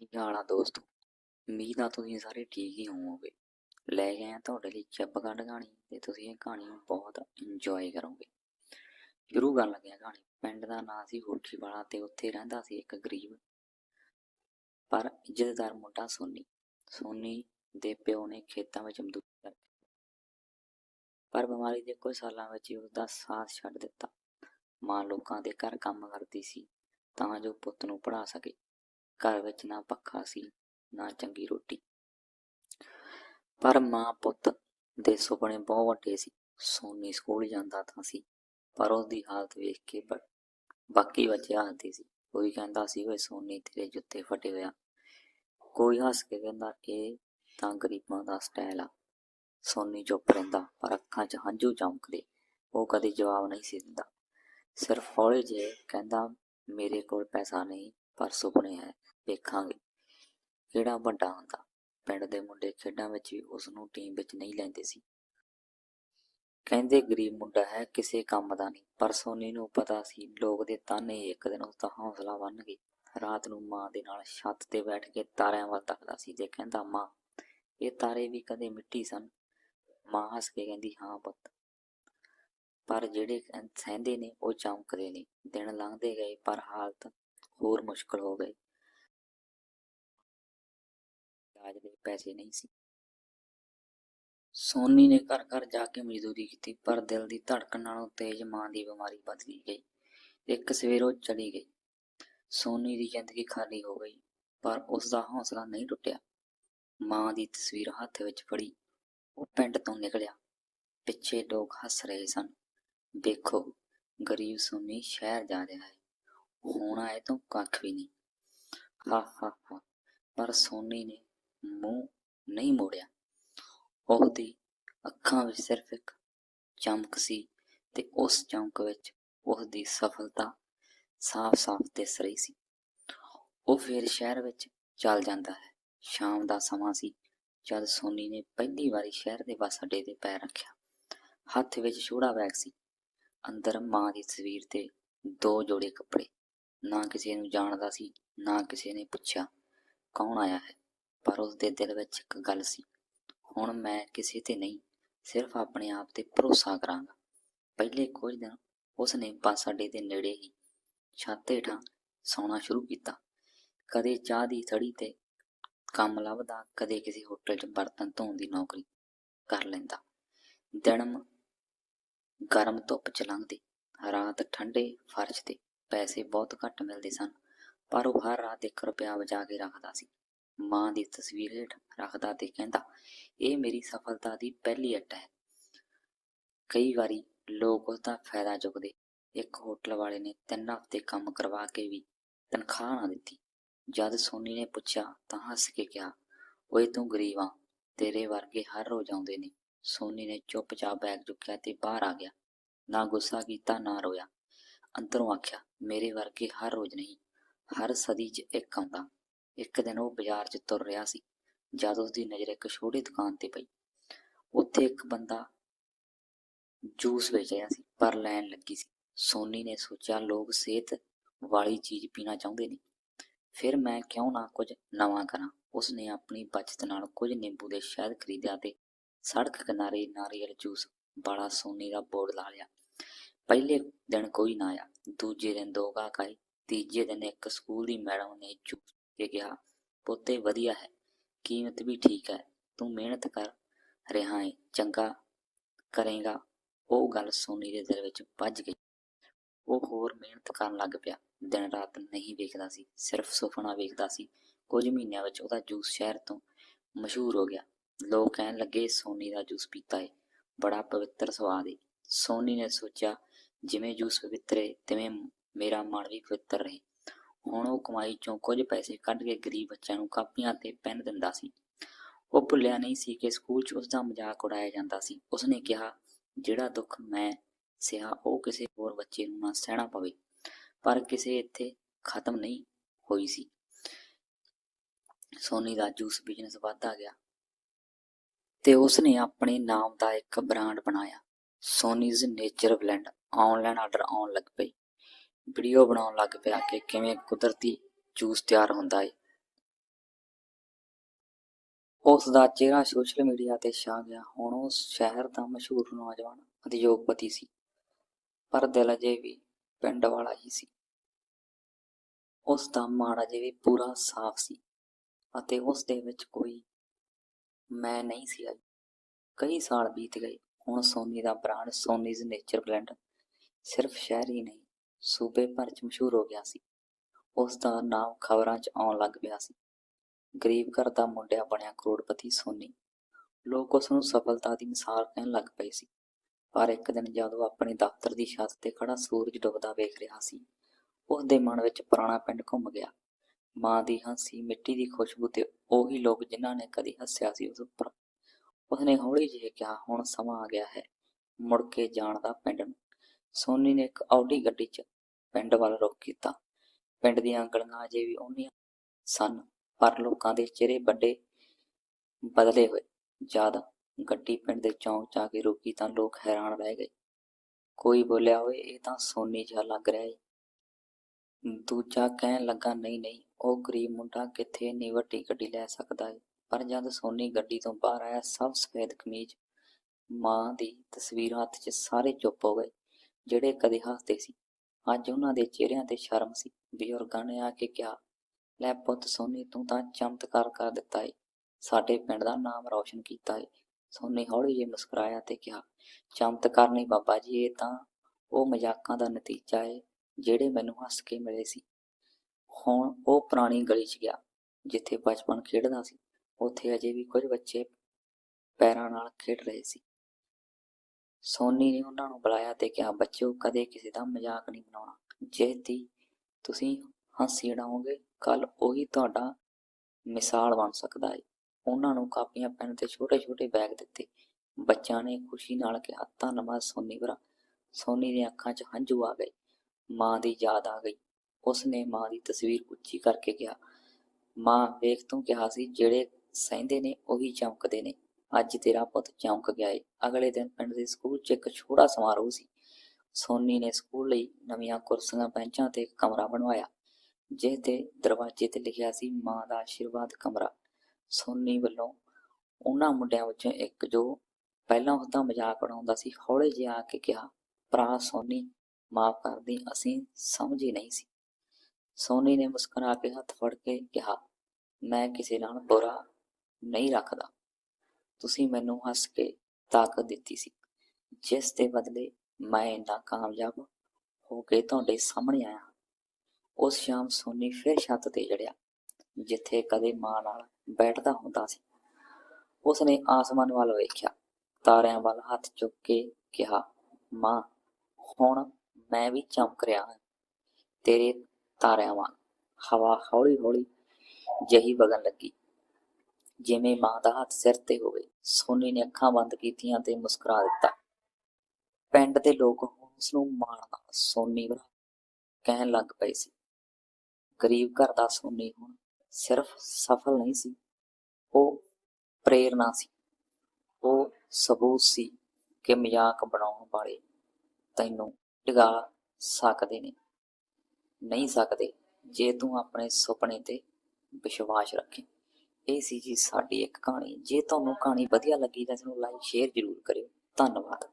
ਕੀ ਹਾਲ ਆ ਦੋਸਤੋ ਉਮੀਦ ਆ ਤੁਸੀਂ ਸਾਰੇ ਠੀਕ ਹੀ ਹੋਵੋਗੇ। ਲੈ ਗਏ ਆਇਆ ਤੁਹਾਡੇ ਲਈ ਚੱਪ ਚੱਪਕੰਡ ਕਹਾਣੀ ਤੇ ਤੁਸੀਂ ਇਹ ਕਹਾਣੀ ਨੂੰ ਬਹੁਤ ਇੰਜੋਏ ਕਰੋਗੇ। ਸ਼ੁਰੂ ਕਰਨ ਲੱਗਿਆ ਕਹਾਣੀ। ਪਿੰਡ ਦਾ ਨਾਂ ਸੀ ਹੋਠੀ ਵਾਲਾ ਤੇ ਉੱਥੇ ਰਹਿੰਦਾ ਸੀ ਇੱਕ ਗਰੀਬ, ਪਰ ਇੱਜ਼ਤਦਾਰ ਮੁੰਡਾ ਸੋਨੀ। ਸੋਨੀ ਦੇ ਪਿਓ ਨੇ ਖੇਤਾਂ ਵਿੱਚ ਮਜ਼ਦੂਰੀ ਕਰ ਪਰ ਬਿਮਾਰੀ ਦੇ ਕੁਝ ਸਾਲਾਂ ਵਿੱਚ ਹੀ ਉਸਦਾ ਸਾਥ ਛੱਡ ਦਿੱਤਾ। ਮਾਂ ਲੋਕਾਂ ਦੇ ਘਰ ਕੰਮ ਕਰਦੀ ਸੀ ਤਾਂ ਜੋ ਪੁੱਤ ਨੂੰ ਪੜ੍ਹਾ ਸਕੇ। ਘਰ ਵਿੱਚ ਨਾ ਪੱਖਾ ਸੀ, ਨਾ ਚੰਗੀ ਰੋਟੀ। ਪਰ ਮਾਂ ਪੁੱਤ ਦੇ ਸੁਪਨੇ ਬਹੁਤ ਵੱਡੇ ਸੀ। ਸੋਨੀ ਸਕੂਲ ਜਾਂਦਾ ਤਾਂ ਸੀ, ਪਰ ਉਹਦੀ ਹਾਲਤ ਵੇਖ ਕੇ ਬ- ਬਾਕੀ ਬੱਚੇ ਹੱਸਦੇ ਸੀ। ਕੋਈ ਕਹਿੰਦਾ ਸੀ, ਓਏ ਸੋਨੀ, ਤੇਰੇ ਜੁੱਤੇ ਫਟੇ ਹੋਇਆ ਕੋਈ ਹੱਸ ਕੇ ਕਹਿੰਦਾ, ਇਹ ਤਾਂ ਗਰੀਬਾਂ ਦਾ ਸਟਾਈਲ ਆ। ਸੋਨੀ ਚੁੱਪ ਰਹਿੰਦਾ, ਪਰ ਅੱਖਾਂ 'ਚ ਹੰਝੂ ਚਮਕਦੇ। ਉਹ ਕਦੇ ਜਵਾਬ ਨਹੀਂ ਸੀ ਦਿੰਦਾ। ਸਿਰਫ ਹੌਲੇ ਜਿਹੇ ਕਹਿੰਦਾ, ਮੇਰੇ ਕੋਲ ਪੈਸਾ ਨਹੀਂ, ਪਰ ਸੁਪਨੇ ਹੈ। ਵੇਖਾਂਗੇ ਕਿਹੜਾ ਵੱਡਾ ਹੁੰਦਾ। ਪਿੰਡ ਦੇ ਮੁੰਡੇ ਖੇਡਾਂ ਵਿੱਚ ਵੀ ਉਸ ਨੂੰ ਟੀਮ ਵਿੱਚ ਨਹੀਂ ਲੈਂਦੇ ਸੀ। ਕਹਿੰਦੇ ਗਰੀਬ ਮੁੰਡਾ ਹੈ, ਕਿਸੇ ਕੰਮ ਦਾ ਨਹੀਂ। ਪਰ ਸੋਨੀ ਨੂੰ ਪਤਾ ਸੀ, ਲੋਕ ਦੇ ਤਾਨੇ ਇੱਕ ਦਿਨ ਉਸ ਦਾ ਹੌਸਲਾ ਗਏ। ਰਾਤ ਨੂੰ ਮਾਂ ਦੇ ਨਾਲ ਛੱਤ ਤੇ ਬੈਠ ਕੇ ਤਾਰਿਆਂ ਵੱਲ ਤੱਕਦਾ ਸੀ ਤੇ ਕਹਿੰਦਾ, ਮਾਂ, ਇਹ ਤਾਰੇ ਵੀ ਕਦੇ ਮਿੱਟੀ ਸਨ? ਮਾਂ ਹੱਸ ਕੇ ਕਹਿੰਦੀ, ਹਾਂ ਪੁੱਤ। ਪਰ ਜਿਹੜੇ ਸਹਿੰਦੇ ਨੇ, ਉਹ ਚਮਕਦੇ ਨੇ। ਦਿਨ ਲੰਘਦੇ ਗਏ, ਪਰ ਹਾਲਤ ਹੋਰ ਮੁਸ਼ਕਲ ਹੋ ਗਈ। ਇਲਾਜ ਦੇ ਪੈਸੇ ਨਹੀਂ ਸੀ। ਸੋਨੀ ਨੇ ਘਰ ਘਰ ਜਾ ਕੇ ਮਜ਼ਦੂਰੀ ਕੀਤੀ, ਪਰ ਦਿਲ ਦੀ ਧੜਕਣ ਨਾਲੋਂ ਤੇਜ਼ ਮਾਂ ਦੀ ਬਿਮਾਰੀ ਵੱਧਦੀ ਗਈ ਇੱਕ ਸਵੇਰ ਉਹ ਚਲੀ ਗਈ। ਸੋਨੀ ਦੀ ਜ਼ਿੰਦਗੀ ਖਾਲੀ ਹੋ ਗਈ, ਪਰ ਉਸ ਦਾ ਹੌਸਲਾ ਨਹੀਂ ਟੁੱਟਿਆ। ਮਾਂ ਦੀ ਤਸਵੀਰ ਹੱਥ ਵਿੱਚ ਫੜੀ, ਉਹ ਪਿੰਡ ਤੋਂ ਨਿਕਲਿਆ। ਪਿੱਛੇ ਲੋਕ ਹੱਸ ਰਹੇ ਸਨ। ਦੇਖੋ, ਗਰੀਬ ਸੋਨੀ ਸ਼ਹਿਰ ਜਾ ਰਿਹਾ ਹੈ। ਹੋਣਾ ਇਹ ਤੋਂ ਕੱਖ ਵੀ ਨਹੀਂ। ਹਾ ਹਾ ਹਾ। ਪਰ ਸੋਨੀ ਨੇ ਮੂੰਹ ਨਹੀਂ ਮੋੜਿਆ। ਉਹਦੀ ਅੱਖਾਂ ਵਿੱਚ ਸਿਰਫ ਇੱਕ ਚਮਕ ਸੀ ਤੇ ਉਸ ਚਮਕ ਵਿੱਚ ਉਹਦੀ ਸਫਲਤਾ ਸਾਫ਼-ਸਾਫ਼ ਦਿਸ ਰਹੀ ਸੀ। ਉਹ ਫਿਰ ਸ਼ਹਿਰ ਵਿੱਚ ਚੱਲ ਜਾਂਦਾ ਹੈ। ਸ਼ਾਮ ਦਾ ਸਮਾਂ ਸੀ। ਜਦ ਸੋਨੀ ਨੇ ਪਹਿਲੀ ਵਾਰੀ ਸ਼ਹਿਰ ਦੇ ਬੱਸ ਅੱਡੇ ਤੇ ਪੈਰ ਰੱਖਿਆ। ਹੱਥ ਵਿੱਚ ਛੋੜਾ ਬੈਗ ਸੀ। ਅੰਦਰ ਮਾਂ ਦੀ ਤਸਵੀਰ ਤੇ ਦੋ ਜੋੜੇ ਕੱਪੜੇ। ਨਾ ਕਿਸੇ ਨੂੰ ਜਾਣਦਾ ਸੀ, ਨਾ ਕਿਸੇ ਨੇ ਪੁੱਛਿਆ, ਕੌਣ ਆਇਆ ਹੈ? ਪਰ ਉਸ ਦੇ ਦਿਲ ਵਿੱਚ ਇੱਕ ਗੱਲ ਸੀ, ਹੁਣ ਮੈਂ ਕਿਸੇ ਤੇ ਨਹੀਂ, ਸਿਰਫ ਆਪਣੇ ਆਪ ਤੇ ਭਰੋਸਾ ਕਰਾਂਗਾ। ਪਹਿਲੇ ਕੁਝ ਦਿਨ ਉਸ ਨੇ ਬੱਸ ਅੱਡੇ ਦੇ ਨੇੜੇ ਹੀ ਛੱਤ ਹੇਠਾਂ ਸੌਣਾ ਸ਼ੁਰੂ ਕੀਤਾ। ਕਦੇ ਚਾਹ ਦੀ ਥੜੀ ਤੇ ਕੰਮ ਲੱਭਦਾ, ਕਦੇ ਕਿਸੇ ਹੋਟਲ 'ਚ ਬਰਤਨ ਧੋਣ ਦੀ ਨੌਕਰੀ ਕਰ ਲੈਂਦਾ। ਦਿਨ ਗਰਮ ਧੁੱਪ ਚ ਲੰਘਦੇ, ਰਾਤ ਠੰਡੇ ਫਰਸ਼ ਤੇ ਪੈਸੇ ਬਹੁਤ ਘੱਟ ਮਿਲਦੇ ਸਨ, ਪਰ ਉਹ ਹਰ ਰਾਤ ਇੱਕ ਰੁਪਿਆ ਬਚਾ ਕੇ ਰੱਖਦਾ ਸੀ। ਮਾਂ ਦੀ ਤਸਵੀਰ ਹੇਠ ਰੱਖਦਾ ਤੇ ਕਹਿੰਦਾ, ਇਹ ਮੇਰੀ ਸਫਲਤਾ ਦੀ ਪਹਿਲੀ ਅੱਟ ਹੈ। ਕਈ ਵਾਰੀ ਲੋਕ ਉਸ ਦਾ ਫਾਇਦਾ ਚੁੱਕਦੇ। ਇੱਕ ਹੋਟਲ ਵਾਲੇ ਨੇ ਤਿੰਨ ਹਫ਼ਤੇ ਕੰਮ ਕਰਵਾ ਕੇ ਵੀ ਤਨਖਾਹ ਨਾ ਦਿੱਤੀ। ਜਦ ਸੋਨੀ ਨੇ ਪੁੱਛਿਆ ਤਾਂ ਹੱਸ ਕੇ ਕਿਹਾ, ਓਏ ਤੂੰ ਗਰੀਬ ਆ, ਤੇਰੇ ਵਰਗੇ ਹਰ ਰੋਜ਼ ਆਉਂਦੇ ਨੇ। ਸੋਨੀ ਨੇ ਚੁੱਪਚਾਪ ਬੈਗ ਚੁੱਕਿਆ ਤੇ ਬਾਹਰ ਆ ਗਿਆ। ਨਾ ਗੁੱਸਾ ਕੀਤਾ, ਨਾ ਰੋਇਆ। ਅੰਦਰੋਂ ਆਖਿਆ, ਮੇਰੇ ਵਰਗੇ ਹਰ ਰੋਜ਼ ਨਹੀਂ, ਹਰ ਸਦੀ 'ਚ ਇੱਕ ਆਉਂਦਾ। ਇੱਕ ਦਿਨ ਉਹ ਬਾਜ਼ਾਰ 'ਚ ਤੁਰ ਰਿਹਾ ਸੀ, ਜਦ ਉਸ ਦੀ ਨਜ਼ਰ ਇੱਕ ਛੋਟੀ ਦੁਕਾਨ ਤੇ ਪਈ। ਉੱਥੇ ਇੱਕ ਬੰਦਾ ਜੂਸ ਵੇਚ ਰਿਹਾ ਸੀ, ਪਰ ਲੈਣ ਲੱਗੀ ਸੀ। ਸੋਨੀ ਨੇ ਸੋਚਿਆ, ਲੋਕ ਸਿਹਤ ਵਾਲੀ ਚੀਜ਼ ਪੀਣਾ ਚਾਹੁੰਦੇ ਨੇ। ਫਿਰ ਮੈਂ ਕਿਉਂ ਨਾ ਕੁਝ ਨਵਾਂ ਕਰਾਂ? ਉਸਨੇ ਆਪਣੀ ਬਚਤ ਨਾਲ ਕੁਝ ਨਿੰਬੂ ਦੇ ਸ਼ਹਿਦ ਖਰੀਦਿਆ ਤੇ ਸੜਕ ਕਿਨਾਰੇ ਨਾਰੀਅਲ ਜੂਸ ਵਾਲਾ ਸੋਨੀ ਦਾ ਬੋਰਡ ਲਾ ਲਿਆ। ਪਹਿਲੇ ਦਿਨ ਕੋਈ ਨਾ ਆਇਆ, ਦੂਜੇ ਦਿਨ ਦੋ ਗਾਹਕ ਆਏ, ਤੀਜੇ ਦਿਨ ਇੱਕ ਸਕੂਲ ਦੀ ਮੈਡਮ ਨੇ ਜੂਸ ਕੇ ਕਿਹਾ, ਪੋਤੇ ਵਧੀਆ ਹੈ, ਕੀਮਤ ਵੀ ਠੀਕ ਹੈ, ਤੂੰ ਮਿਹਨਤ ਕਰ, ਰਿਹਾ ਹੈ ਚੰਗਾ ਕਰੇਗਾ। ਉਹ ਗੱਲ ਸੋਨੀ ਦੇ ਦਿਲ ਵਿੱਚ ਵੱਜ ਗਈ। ਉਹ ਹੋਰ ਮਿਹਨਤ ਕਰਨ ਲੱਗ ਪਿਆ। ਦਿਨ ਰਾਤ ਨਹੀਂ ਵੇਖਦਾ ਸੀ, ਸਿਰਫ ਸੁਪਨਾ ਵੇਖਦਾ ਸੀ। ਕੁਝ ਮਹੀਨਿਆਂ ਵਿੱਚ ਉਹਦਾ ਜੂਸ ਸ਼ਹਿਰ ਤੋਂ ਮਸ਼ਹੂਰ ਹੋ ਗਿਆ। ਲੋਕ ਕਹਿਣ ਲੱਗੇ, ਸੋਨੀ ਦਾ ਜੂਸ ਪੀਤਾ ਏ, ਬੜਾ ਪਵਿੱਤਰ ਸਵਾਦ ਏ। ਸੋਨੀ ਨੇ ਸੋਚਿਆ, ਜਿਵੇਂ ਜੂਸ ਪਵਿੱਤਰ ਏ, ਤਿਵੇਂ ਮੇਰਾ ਮਨ ਵੀ ਪਵਿੱਤਰ ਰਹੇ। ਹੁਣ ਉਹ ਕਮਾਈ ਚੋਂ ਕੁਝ ਪੈਸੇ ਕੱਢ ਕੇ ਗਰੀਬ ਬੱਚਿਆਂ ਨੂੰ ਕਾਪੀਆਂ ਤੇ ਪੈਨ ਦਿੰਦਾ ਸੀ। ਉਹ ਭੁੱਲਿਆ ਨਹੀਂ ਸੀ ਕਿ ਸਕੂਲ 'ਚ ਉਸ ਦਾ ਮਜ਼ਾਕ ਉਡਾਇਆ ਜਾਂਦਾ ਸੀ। ਉਸਨੇ ਕਿਹਾ, ਜਿਹੜਾ ਦੁੱਖ ਮੈਂ ਸਿਆ, ਉਹ ਕਿਸੇ ਹੋਰ ਬੱਚੇ ਨੂੰ ਨਾ ਸਹਿਣਾ ਪਵੇ। ਪਰ ਕਿਸੇ ਇੱਥੇ ਖਤਮ ਨਹੀਂ ਹੋਈ ਸੀ। ਸੋਨੀ ਦਾ ਜੂਸ ਬਿਜ਼ਨਸ ਵਧਦਾ ਗਿਆ ਤੇ ਉਸਨੇ ਆਪਣੇ ਨਾਮ ਦਾ ਇੱਕ ਬ੍ਰਾਂਡ ਬਣਾਇਆ। Soni's nature blend online order ਆਉਣ ਲੱਗ ਪਈ ਵੀਡੀਓ ਬਣਾਉਣ ਲੱਗ ਪਿਆ ਕਿ ਕਿਵੇਂ ਕੁਦਰਤੀ ਜੂਸ ਤਿਆਰ ਹੁੰਦਾ ਹੈ ਉਸ ਦਾ ਚਿਹਰਾ ਸੋਸ਼ਲ ਮੀਡੀਆ ਤੇ ਛਾ ਗਿਆ। ਹੁਣ ਉਹ ਸ਼ਹਿਰ ਦਾ ਮਸ਼ਹੂਰ ਨੌਜਵਾਨ, ਉਦਯੋਗਪਤੀ ਸੀ, ਪਰ ਦਿਲ ਅਜੇ ਵੀ ਪਿੰਡ ਵਾਲਾ ਹੀ ਸੀ। ਉਸ ਦਾ ਮਨ ਅਜੇ ਵੀ ਪੂਰਾ ਸਾਫ਼ ਸੀ ਅਤੇ ਉਸ ਦੇ ਵਿੱਚ ਕੋਈ ਮੈਂ ਨਹੀਂ ਸੀ ਆਈ। ਕਈ ਸਾਲ ਬੀਤ ਗਏ। ਹੁਣ ਸੋਨੀ ਦਾ ਬ੍ਰਾਂਡ ਸੋਨੀਜ਼ ਨੇਚਰ ਬਲੈਂਡ ਸਿਰਫ ਸ਼ਹਿਰ ਹੀ ਨਹੀਂ ਸੂਬੇ ਭਰ ਚ ਮਸ਼ਹੂਰ ਹੋ ਗਿਆ ਸੀ। ਉਸ ਦਾ ਨਾਮ ਖਬਰਾਂ 'ਚ ਆਉਣ ਲੱਗ ਪਿਆ ਸੀ। ਗਰੀਬ ਘਰ ਦਾ ਮੁੰਡਿਆ ਬਣਿਆ ਕਰੋੜਪਤੀ ਸੋਨੀ। ਲੋਕ ਉਸ ਨੂੰ ਸਫਲਤਾ ਦੀ ਮਿਸਾਲ ਕਹਿਣ ਲੱਗ ਪਏ ਸੀ। ਪਰ ਇੱਕ ਦਿਨ ਜਦੋਂ ਆਪਣੇ ਦਫ਼ਤਰ ਦੀ ਛੱਤ ਤੇ ਖੜਾ ਸੂਰਜ ਡੁੱਬਦਾ ਵੇਖ ਰਿਹਾ ਸੀ, ਉਸ ਦੇ ਮਨ ਵਿੱਚ ਪੁਰਾਣਾ ਪਿੰਡ ਘੁੰਮ ਗਿਆ। ਮਾਂ ਦੀ ਹੰਸੀ, ਮਿੱਟੀ ਦੀ ਖੁਸ਼ਬੂ ਤੇ ਉਹੀ ਲੋਕ ਜਿਨ੍ਹਾਂ ਨੇ ਕਦੀ ਹੱਸਿਆ ਸੀ ਉਸ ਉੱਪਰ। ਉਸਨੇ ਹੌਲੀ ਜਿਹੇ ਕਿਹਾ, ਹੁਣ ਸਮਾਂ ਆ ਗਿਆ ਹੈ ਮੁੜ ਕੇ ਜਾਣ ਦਾ ਪਿੰਡ ਨੂੰ। ਸੋਨੀ ਨੇ ਇੱਕ ਆਡੀ ਗੱਡੀ 'ਚ ਪਿੰਡ ਵੱਲ ਰੁਖ ਕੀਤਾ। ਪਿੰਡ ਦੀਆਂ ਗਲੀਆਂ ਅਜੇ ਵੀ ਉਹਨੀਆਂ ਸਨ, ਪਰ ਲੋਕਾਂ ਦੇ ਚਿਹਰੇ ਵੱਡੇ ਬਦਲੇ ਹੋਏ। ਜਦ ਗੱਡੀ ਪਿੰਡ ਦੇ ਚੌਂਕ 'ਚ ਆ ਕੇ ਰੁਕੀ ਤਾਂ ਲੋਕ ਹੈਰਾਨ ਰਹਿ ਗਏ। ਕੋਈ ਬੋਲਿਆ ਓਏ ਇਹ ਤਾਂ ਸੋਨੀ ਜਿਹਾ ਲੱਗ ਰਿਹਾ ਏ। ਦੂਜਾ ਕਹਿਣ ਲੱਗਾ, ਨਹੀਂ ਨਹੀਂ, ਉਹ ਗਰੀਬ ਮੁੰਡਾ ਕਿੱਥੇ ਇੰਨੀ ਵੱਡੀ ਗੱਡੀ ਲੈ ਸਕਦਾ ਏ? ਪਰ ਜਦ ਸੋਨੀ ਗੱਡੀ ਤੋਂ ਬਾਹਰ ਆਇਆ, ਸਭ ਸਫੈਦ ਕਮੀਜ਼ ਮਾਂ ਦੀ ਤਸਵੀਰ ਹੱਥ 'ਚ ਸਾਰੇ ਚੁੱਪ ਹੋ ਗਏ, ਜਿਹੜੇ ਕਦੇ ਹੱਸਦੇ ਸੀ। ਅੱਜ ਉਹਨਾਂ ਦੇ ਚਿਹਰਿਆਂ ਤੇ ਸ਼ਰਮ ਸੀ। ਬਜ਼ੁਰਗਾਂ ਨੇ ਆ ਕੇ ਕਿਹਾ, ਲੈ ਪੁੱਤ ਸੋਨੀ, ਤੂੰ ਤਾਂ ਚਮਤਕਾਰ ਕਰ ਦਿੱਤਾ ਏ। ਸਾਡੇ ਪਿੰਡ ਦਾ ਨਾਮ ਰੌਸ਼ਨ ਕੀਤਾ ਏ। ਸੋਨੀ ਹੌਲੀ ਜਿਹੀ ਮੁਸਕਰਾਇਆ ਤੇ ਕਿਹਾ, ਚਮਤਕਾਰ ਨਹੀਂ ਬਾਬਾ ਜੀ, ਇਹ ਤਾਂ ਉਹ ਮਜ਼ਾਕਾਂ ਦਾ ਨਤੀਜਾ ਏ, ਜਿਹੜੇ ਮੈਨੂੰ ਹੱਸ ਕੇ ਮਿਲੇ ਸੀ। ਹੁਣ ਉਹ ਪੁਰਾਣੀ ਗਲੀ 'ਚ ਗਿਆ, ਜਿੱਥੇ ਬਚਪਨ ਖੇਡਦਾ ਸੀ। ਉੱਥੇ ਅਜੇ ਵੀ ਕੁਝ ਬੱਚੇ ਪੈਰਾਂ ਨਾਲ ਖੇਡ ਰਹੇ ਸੀ। ਸੋਨੀ ਨੇ ਉਹਨਾਂ ਨੂੰ ਬੁਲਾਇਆ ਤੇ ਕਿਹਾ, ਬੱਚਿਓ, ਕਦੇ ਕਿਸੇ ਦਾ ਮਜ਼ਾਕ ਨਹੀਂ ਬਣਾਉਣਾ। ਜੇ ਦੀ ਤੁਸੀਂ ਹੱਸੀ ਉਡਾਓਗੇ ਕੱਲ ਉਹੀ ਤੁਹਾਡਾ ਮਿਸਾਲ ਬਣ ਸਕਦਾ ਹੈ ਉਹਨਾਂ ਨੂੰ ਕਾਪੀਆਂ, ਪੈਨ ਤੇ ਛੋਟੇ-ਛੋਟੇ ਬੈਗ ਦਿੱਤੇ। ਬੱਚਿਆਂ ਨੇ ਖੁਸ਼ੀ ਨਾਲ ਕਿਹਾ, ਧੰਨਵਾਦ ਸੋਨੀ ਭਰਾ। ਸੋਨੀ ਦੀਆਂ ਅੱਖਾਂ 'ਚ ਹੰਝੂ ਆ ਗਏ। ਮਾਂ ਦੀ ਯਾਦ ਆ ਗਈ। ਉਸਨੇ ਮਾਂ ਦੀ ਤਸਵੀਰ ਉੱਚੀ ਕਰਕੇ ਕਿਹਾ, ਮਾਂ, ਵੇਖ ਤੂੰ ਕਿਹਾ ਸੀ, ਜਿਹੜੇ ਸਹਿੰਦੇ ਨੇ ਉਹੀ ਚਮਕਦੇ ਨੇ। ਅੱਜ ਤੇਰਾ ਪੁੱਤ ਚੌਂਕ ਗਿਆ ਏ। ਅਗਲੇ ਦਿਨ ਪਿੰਡ ਦੇ ਸਕੂਲ 'ਚ ਇੱਕ ਛੋਟਾ ਸਮਾਰੋਹ ਸੀ। ਸੋਨੀ ਨੇ ਸਕੂਲ ਲਈ ਨਵੀਆਂ ਕੁਰਸੀਆਂ, ਬੈਂਚਾਂ ਤੇ ਕਮਰਾ ਬਣਵਾਇਆ ਜਿਸ ਦੇ ਦਰਵਾਜ਼ੇ ਤੇ ਲਿਖਿਆ ਸੀ, ਮਾਂ ਦਾ ਆਸ਼ੀਰਵਾਦ ਕਮਰਾ। ਸੋਨੀ ਵੱਲੋਂ ਉਹਨਾਂ ਮੁੰਡਿਆਂ ਵਿੱਚੋਂ ਇੱਕ ਜੋ ਪਹਿਲਾਂ ਉਸਦਾ ਮਜ਼ਾਕ ਉਡਾਉਂਦਾ ਸੀ, ਹੌਲੇ ਜਿਹਾ ਆ ਕੇ ਕਿਹਾ, ਭਰਾ ਸੋਨੀ, ਮਾਫ ਕਰਦੀ ਅਸੀਂ ਸਮਝੀ ਨਹੀਂ ਸੀ। ਸੋਨੀ ਨੇ ਮੁਸਕਰਾ ਕੇ ਹੱਥ ਫੜ ਕੇ ਕਿਹਾ, ਮੈਂ ਕਿਸੇ ਨਾਲ ਬੁਰਾ ਨਹੀਂ ਰੱਖਦਾ। ਤੁਸੀਂ ਮੈਨੂੰ ਹੱਸ ਕੇ ਤਾਕਤ ਦਿੱਤੀ ਸੀ। ਜਿਸ ਦੇ ਬਦਲੇ ਮੈਂ ਇੰਨਾ ਕਾਮਯਾਬ ਹੋ ਕੇ ਤੁਹਾਡੇ ਸਾਹਮਣੇ ਆਇਆ। ਉਸ ਸ਼ਾਮ ਸੋਨੀ ਫਿਰ ਛੱਤ ਤੇ ਚੜਿਆ ਜਿੱਥੇ ਕਦੇ ਮਾਂ ਨਾਲ ਬੈਠਦਾ ਹੁੰਦਾ ਸੀ। ਉਸਨੇ ਆਸਮਾਨ ਵੱਲ ਵੇਖਿਆ, ਤਾਰਿਆਂ ਵੱਲ ਹੱਥ ਚੁੱਕ ਕੇ ਕਿਹਾ, ਮਾਂ, ਹੁਣ ਮੈਂ ਵੀ ਚਮਕ ਰਿਹਾ ਹਾਂ। ਤੇਰੇ ਤਾਰਿਆਂ ਵਾਂਗ ਹਵਾ ਹੌਲੀ ਹੌਲੀ ਜਹੀ ਵਗਣ ਲੱਗੀ। ਜਿਵੇਂ ਮਾਂ ਦਾ ਹੱਥ ਸਿਰ ਤੇ ਹੋਵੇ, ਸੋਨੀ ਨੇ ਅੱਖਾਂ ਬੰਦ ਕੀਤੀਆਂ ਤੇ ਮੁਸਕਰਾ ਦਿੱਤਾ। ਪਿੰਡ ਦੇ ਲੋਕ ਹੁਣ ਉਸ ਨੂੰ ਮਾਣਦਾ ਸੋਨੀ ਭਰਾ ਕਹਿਣ ਲੱਗ ਪਏ ਸੀ। ਗਰੀਬ ਘਰ ਦਾ ਸੋਨੀ ਹੁਣ ਸਿਰਫ ਸਫਲ ਨਹੀਂ ਸੀ, ਉਹ ਪ੍ਰੇਰਨਾ ਸੀ। ਉਹ ਸਬੂਤ ਸੀ ਕਿ ਮਜ਼ਾਕ ਬਣਾਉਣ ਵਾਲੇ ਤੈਨੂੰ ਡਿਗਾ ਸਕਦੇ ਨੇ, ਨਹੀਂ ਸਕਦੇ ਜੇ ਤੂੰ ਆਪਣੇ ਸੁਪਨੇ ਤੇ ਵਿਸ਼ਵਾਸ ਰੱਖੇ। ਇਹ ਸੀ ਜੀ ਸਾਡੀ ਇੱਕ ਕਹਾਣੀ। ਜੇ ਤੁਹਾਨੂੰ ਕਹਾਣੀ ਵਧੀਆ ਲੱਗੀ ਤਾਂ ਇਸ ਨੂੰ ਲਾਈਕ ਸ਼ੇਅਰ ਜ਼ਰੂਰ ਕਰਿਓ। ਧੰਨਵਾਦ।